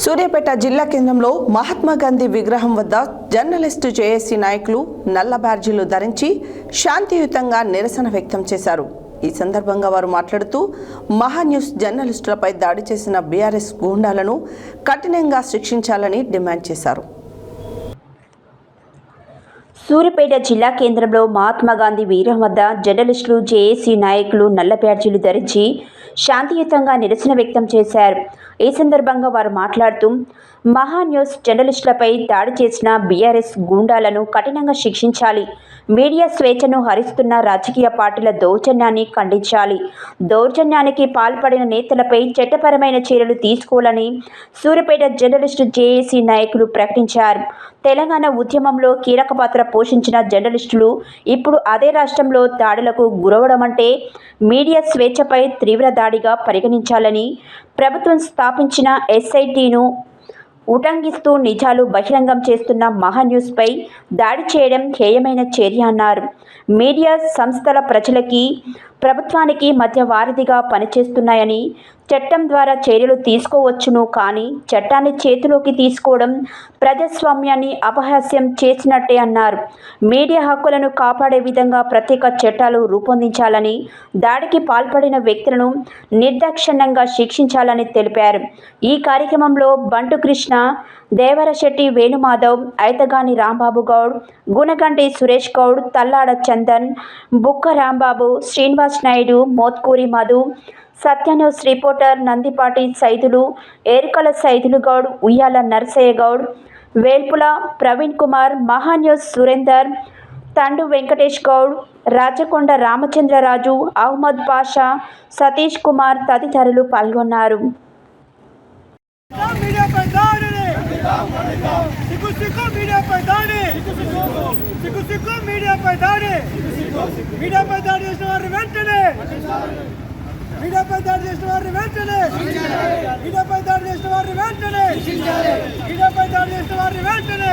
సూర్యాపేట జిల్లా కేంద్రంలో మహాత్మా గాంధీ విగ్రహం వద్ద జర్నలిస్టు జేఏసీ నాయకులు నల్ల బ్యాడ్జీలు ధరించి శాంతియుతంగా నిరసన వ్యక్తం చేశారు. ఈ సందర్భంగా వారు మాట్లాడుతూ మహాన్యూస్ జర్నలిస్టులపై దాడి చేసిన బీఆర్ఎస్ గూండాలను కఠినంగా శిక్షించాలని డిమాండ్ చేశారు. సూర్యపేట జిల్లా కేంద్రంలో మహాత్మా గాంధీ వీరం వద్ద జర్నలిస్టులు జేఏసీ నాయకులు నల్ల బ్యాడ్జీలు ధరించి శాంతియుతంగా నిరసన వ్యక్తం చేశారు. ఈ సందర్భంగా వారు మాట్లాడుతూ మహా న్యూస్ జర్నలిస్టులపై దాడి చేసిన బీఆర్ఎస్ గూండాలను కఠినంగా శిక్షించాలి. మీడియా స్వేచ్ఛను హరిస్తున్న రాజకీయ పార్టీల దౌర్జన్యాన్ని ఖండించాలి. దౌర్జన్యానికి పాల్పడిన నేతలపై చట్టపరమైన చర్యలు తీసుకోవాలని సూర్యపేట జర్నలిస్టు జేఏసీ నాయకులు ప్రకటించారు. తెలంగాణ ఉద్యమంలో కీలక పాత్ర పోషించిన జర్నలిస్టులు ఇప్పుడు అదే రాష్ట్రంలో దాడులకు గురవడం అంటే మీడియా స్వేచ్ఛపై తీవ్ర దాడిగా పరిగణించాలని ప్రభుత్వం స్థాపించిన ఎస్ఐటిను ఉటంకిస్తూ నిజాలు బహిరంగం చేస్తున్న మహాన్యూస్పై దాడి చేయడం హేయమైన చర్య అన్నారు. మీడియా సంస్థల ప్రజలకి ప్రభుత్వానికి మధ్య వారధిగా పనిచేస్తున్నాయని చట్టం ద్వారా చర్యలు తీసుకోవచ్చును కానీ చట్టాన్ని చేతిలోకి తీసుకోవడం ప్రజాస్వామ్యాన్ని అపహాస్యం చేసినట్టే అన్నారు. మీడియా హక్కులను కాపాడే విధంగా ప్రత్యేక చట్టాలు రూపొందించాలని దాడికి పాల్పడిన వ్యక్తులను నిర్దాక్షిణ్యంగా శిక్షించాలని తెలిపారు. ఈ కార్యక్రమంలో బంటు కృష్ణ దేవరశెట్టి వేణుమాధవ్ ఐతగాని రాంబాబు గౌడ్ గుణగంటి సురేష్ గౌడ్ తల్లాడ చందన్ బుక్క రాంబాబు శ్రీనివాస్ నాయుడు మోత్కూరి మధు సత్యన్యూస్ రిపోర్టర్ నందిపాటి సైదులు ఏరుకల సైదులు గౌడ్ ఉయ్యాల నరసయ్య గౌడ్ వేల్పుల ప్రవీణ్ కుమార్ మహాన్యూస్ సురేందర్ తండు వెంకటేష్ గౌడ్ రాచకొండ రామచంద్రరాజు అహ్మద్ పాషా సతీష్ కుమార్ తదితరులు పాల్గొన్నారు. సిగ్గు మీడియాపై దాడి. సిగ్గు సిగ్గు మీడియాపై దాడి. మీడియాపై దాడి చేసిన వారిని వెంటనే. మీడియాపై దాడి చేసిన వారిని వెంటనే. మీడియాపై దాడి చేసిన వారిని వెంటనే. మీడియాపై దాడి చేసిన వారిని వెంటనే.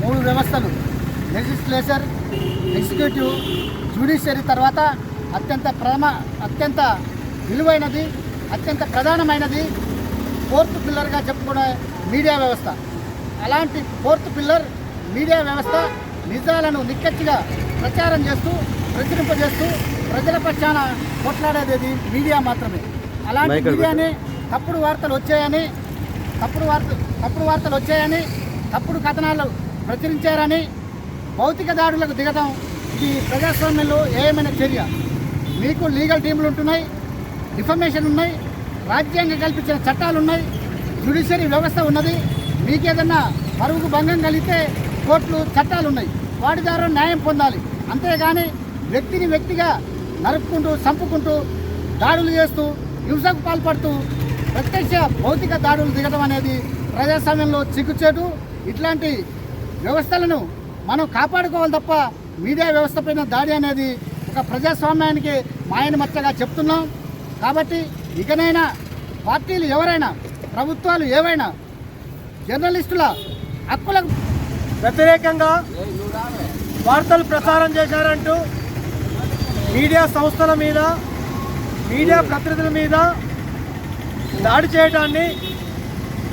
మూడు వ్యవస్థలు. లెజిస్లేచర్ ఎగ్జిక్యూటివ్ జ్యుడిషియరీ తర్వాత అత్యంత ప్రథమ అత్యంత విలువైనది అత్యంత ప్రధానమైనది ఫోర్త్ పిల్లర్గా చెప్పుకునే మీడియా వ్యవస్థ. అలాంటి ఫోర్త్ పిల్లర్ మీడియా వ్యవస్థ నిజాలను నిక్కచ్చిగా ప్రచారం చేస్తూ ప్రచురింపజేస్తూ ప్రజల పక్షాన కొట్లాడేది మీడియా మాత్రమే. అలాంటి మీడియాని తప్పుడు వార్తలు వచ్చాయని తప్పుడు వార్త తప్పుడు వార్తలు వచ్చాయని తప్పుడు కథనాలు ప్రచురించారని భౌతిక దాడులకు దిగడం ఇది ప్రజాస్వామ్యంలో ఏమైనా చర్య. మీకు లీగల్ టీములు ఉంటున్నాయి ఇన్ఫర్మేషన్ ఉన్నాయి రాజ్యాంగం కల్పించిన చట్టాలు ఉన్నాయి జ్యుడిషియరీ వ్యవస్థ ఉన్నది. మీకేదన్నా పరువుకు భంగం కలిగితే కోర్టులు చట్టాలు ఉన్నాయి వాటి ద్వారా న్యాయం పొందాలి. అంతేగాని వ్యక్తిని వ్యక్తిగా నరుపుకుంటూ చంపుకుంటూ దాడులు చేస్తూ హింసకు పాల్పడుతూ ప్రత్యక్ష భౌతిక దాడులు దిగడం అనేది ప్రజాస్వామ్యంలో చిక్కుచేటు. ఇట్లాంటి వ్యవస్థలను మనం కాపాడుకోవాలి తప్ప మీడియా వ్యవస్థ పైన దాడి అనేది ఒక ప్రజాస్వామ్యానికి మాయన మచ్చగా చెప్తున్నాం. కాబట్టి ఇకనైనా పార్టీలు ఎవరైనా ప్రభుత్వాలు ఏవైనా జర్నలిస్టుల హక్కులకు వ్యతిరేకంగా వార్తలు ప్రసారం చేశారంటూ మీడియా సంస్థల మీద మీడియా ప్రతినిధుల మీద దాడి చేయడాన్ని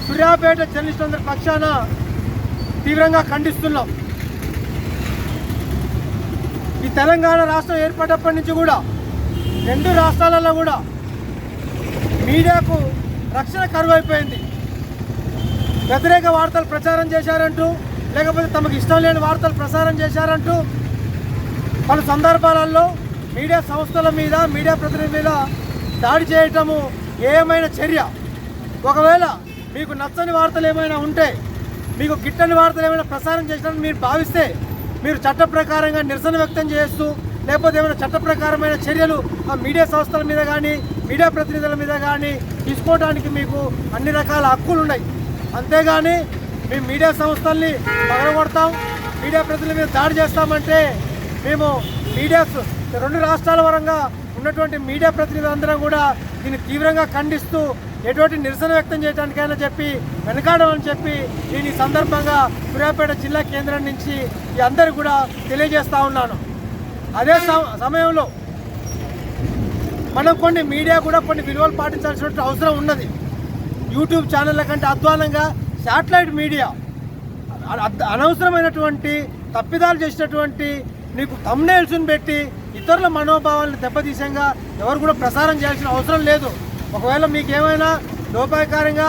సూర్యాపేట జర్నలిస్టులందరి పక్షాన తీవ్రంగా ఖండిస్తున్నాం. ఈ తెలంగాణ రాష్ట్రం ఏర్పడినప్పటి నుంచి కూడా రెండు రాష్ట్రాలలో కూడా మీడియాకు రక్షణ కరువైపోయింది. వ్యతిరేక వార్తలు ప్రచారం చేశారంటూ లేకపోతే తమకు ఇష్టం లేని వార్తలు ప్రసారం చేశారంటూ పలు సందర్భాలలో మీడియా సంస్థల మీద మీడియా ప్రతినిధుల మీద దాడి చేయటము ఏమైనా చర్య? ఒకవేళ మీకు నచ్చని వార్తలు ఏమైనా ఉంటే మీకు గిట్టని వార్తలు ఏమైనా ప్రసారం చేసినట్టు మీరు భావిస్తే మీరు చట్ట ప్రకారంగా నిరసన వ్యక్తం చేస్తూ లేకపోతే ఏమైనా చట్ట ప్రకారమైన చర్యలు ఆ మీడియా సంస్థల మీద కానీ మీడియా ప్రతినిధుల మీద కానీ తీసుకోవడానికి మీకు అన్ని రకాల హక్కులు ఉన్నాయి. అంతేగాని మేము మీడియా సంస్థల్ని పగలగొడతాం మీడియా ప్రతినిధుల మీద దాడి చేస్తామంటే మేము మీడియా రెండు రాష్ట్రాల పరంగా ఉన్నటువంటి మీడియా ప్రతినిధులందరం కూడా దీన్ని తీవ్రంగా ఖండిస్తూ ఎటువంటి నిరసన వ్యక్తం చేయడానికైనా చెప్పి వెనకాడమని చెప్పి నేను ఈ సందర్భంగా సూర్యాపేట జిల్లా కేంద్రం నుంచి ఈ అందరు కూడా తెలియజేస్తూ ఉన్నాను. అదే సమ- సమయంలో మనం కొన్ని మీడియా కూడా కొన్ని విలువలు పాటించాల్సినటువంటి అవసరం ఉన్నది. యూట్యూబ్ ఛానళ్ళ కంటే అధ్వానంగా శాటిలైట్ మీడియా అనవసరమైనటువంటి తప్పిదాలు చేసినటువంటి నీకు తమ్నేల్స్ని పెట్టి ఇతరుల మనోభావాలను దెబ్బతీసంగా ఎవరు కూడా ప్రసారం చేయాల్సిన అవసరం లేదు. ఒకవేళ మీకు ఏమైనా లోపాయకారంగా